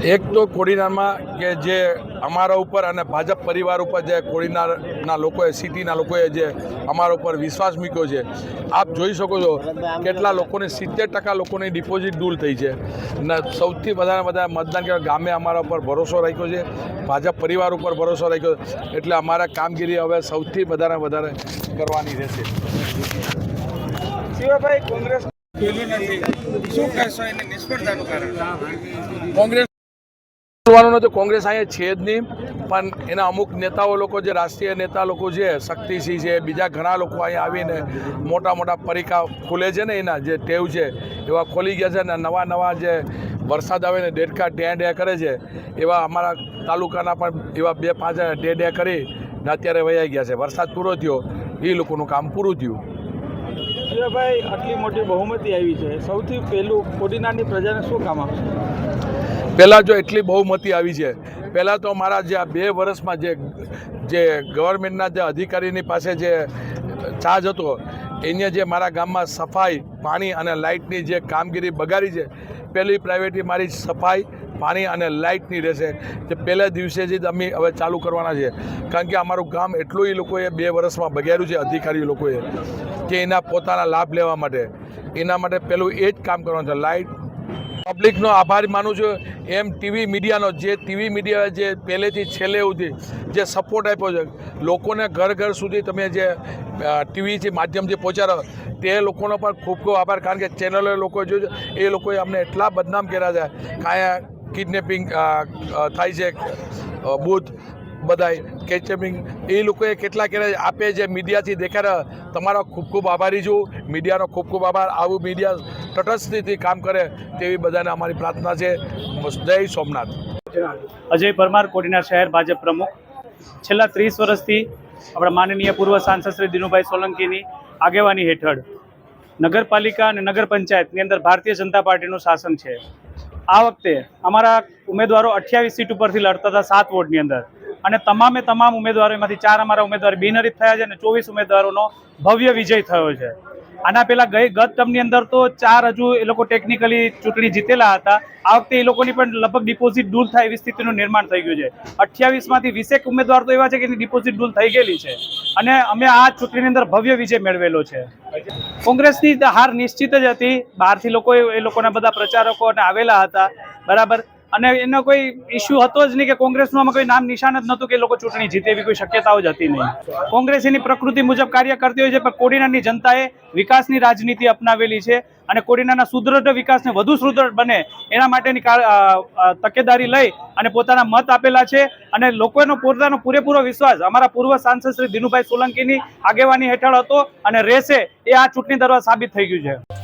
એક તો કોડીનારમાં કે જે અમારા ઉપર અને ભાજપ પરિવાર ઉપર જે કોડીનારના લોકોએ, સિટીના લોકોએ જે અમારા ઉપર વિશ્વાસ મૂક્યો છે, આપ જોઈ શકો છો કેટલા લોકોને સિત્તેર ટકા લોકોની ડિપોઝિટ દૂર થઈ છે. ને સૌથી વધારે વધારે મતદાન કે ગામે અમારા ઉપર ભરોસો રાખ્યો છે, ભાજપ પરિવાર ઉપર ભરોસો રાખ્યો છે. એટલે અમારા કામગીરી હવે સૌથી વધારે વધારે કરવાની રહેશે. શું કોંગ્રેસ બોલવાનું નથી કોંગ્રેસ અહીંયા છે જ નહીં, પણ એના અમુક નેતાઓ લોકો જે રાષ્ટ્રીય નેતા લોકો છે શક્તિસિંહ છે, બીજા ઘણા લોકો અહીંયા આવીને મોટા મોટા પરીકા ખુલે છે ને એના જે ટેવ છે, એવા ખોલી ગયા છે ને નવા નવા જે વરસાદ આવે ને ડેડકા ડે ડે કરે છે, એવા અમારા તાલુકાના પણ એવા બે પાંચ ડે ડે કરી ને અત્યારે વયા ગયા છે. વરસાદ પૂરો થયો એ લોકોનું કામ પૂરું થયું. ભાઈ આટલી મોટી બહુમતી આવી છે. સૌથી પહેલું કોડીનારની પ્રજાને શું કામ આપશે? પહેલાં જો એટલી બહુમતી આવી છે, પહેલાં તો મારા જે આ બે વર્ષમાં જે જે ગવર્મેન્ટના જે અધિકારીની પાસે જે ચાર્જ હતો, એને જે મારા ગામમાં સફાઈ, પાણી અને લાઇટની જે કામગીરી બગાડી છે, પહેલી પ્રાઇવેટી મારી સફાઈ, પાણી અને લાઇટની રહેશે. તે પહેલા દિવસે જ અમે હવે ચાલુ કરવાના છે. કારણ કે અમારું ગામ એટલું એ લોકોએ બે વર્ષમાં બગાડ્યું છે અધિકારી લોકોએ, કે એના પોતાના લાભ લેવા માટે. એના માટે પહેલું એ જ કામ કરવાનું છે, લાઇટ પબ્લિકનો આભાર માનું છું. એમ ટીવી મીડિયાનો, જે ટીવી મીડિયા જે પહેલેથી છેલ્લે સુધી જે સપોર્ટ આપ્યો છે, લોકોને ઘર ઘર સુધી તમે જે ટીવી જે માધ્યમથી પહોંચાડો, તે લોકોનો પણ ખૂબ ખૂબ આભાર. કારણ કે ચેનલો લોકો જોયું એ લોકોએ અમને એટલા બદનામ કર્યા છે. કાંઈ કિડનેપિંગ થાય છે બુથ બધાય કેચેપિંગ એ લોકોએ કેટલા કર્યા આપે જે મીડિયાથી દેખાડ્યા, તમારો ખૂબ ખૂબ આભારી છું. મીડિયાનો ખૂબ ખૂબ આભાર. આવું મીડિયા તટસ્થથી કામ કરે તેવી બધાને અમારી પ્રાર્થના છે. જય સોમનાથ. અજય પરમાર કોડીના શહેર ભાજપ પ્રમુખ. છેલ્લા ત્રીસ વર્ષથી આપણા માનનીય પૂર્વ સાંસદ શ્રી દિનુભાઈ સોલંકીની આગેવાની હેઠળ નગરપાલિકા અને નગર પંચાયતની અંદર ભારતીય જનતા પાર્ટીનું શાસન છે. આ વખતે અમારા ઉમેદવારો અઠ્યાવીસ સીટ ઉપરથી લડતા હતા સાત વોર્ડની અંદર. અને તમામે તમામ ઉમેદવારો એમાંથી ચાર અમારા ઉમેદવાર બિનહરીફ થયા છે અને ચોવીસ ઉમેદવારોનો ભવ્ય વિજય થયો છે. આના પહેલા ગઈ ગત ટર્મની અંદર તો ચાર હજુ એ લોકો ટેકનિકલી ચૂંટણી જીતેલા હતા. આ વખતે એ લોકોની પણ લગભગ ડિપોઝિટ દૂર થાય એવી સ્થિતિનું નિર્માણ થઈ ગયું છે. અઠ્યાવીસમાંથી વીસેક ઉમેદવાર તો એવા છે કે એની ડિપોઝિટ દૂર થઈ ગયેલી છે. અને અમે આ ચૂંટણીની અંદર ભવ્ય વિજય મેળવેલો છે. કોંગ્રેસની હાર નિશ્ચિત જ હતી. બહારથી લોકો એ લોકોના બધા પ્રચારકો અને આવેલા હતા. બરાબર? અને એનો કોઈ ઇસ્યુ હતો જ નહીં કે કોંગ્રેસનું કોઈ નામ નિશાન જ નહોતું કે લોકો ચૂંટણી જીતે એવી કોઈ શક્યતાઓ જ હતી નહીં. કોંગ્રેસ એની પ્રકૃતિ મુજબ કાર્ય કરતી હોય છે, પણ કોડીનારની જનતાએ વિકાસની રાજનીતિ અપનાવેલી છે અને કોડીનાના સુદૃઢ વિકાસને વધુ સુદૃઢ બને એના માટેની તકેદારી લઈ અને પોતાના મત આપેલા છે અને લોકોનો પોતાનો પૂરેપૂરો વિશ્વાસ અમારા પૂર્વ સાંસદ શ્રી દિનુભાઈ સોલંકીની આગેવાની હેઠળ હતો અને રહેશે એ આ ચૂંટણી દરવા સાબિત થઈ ગયું છે.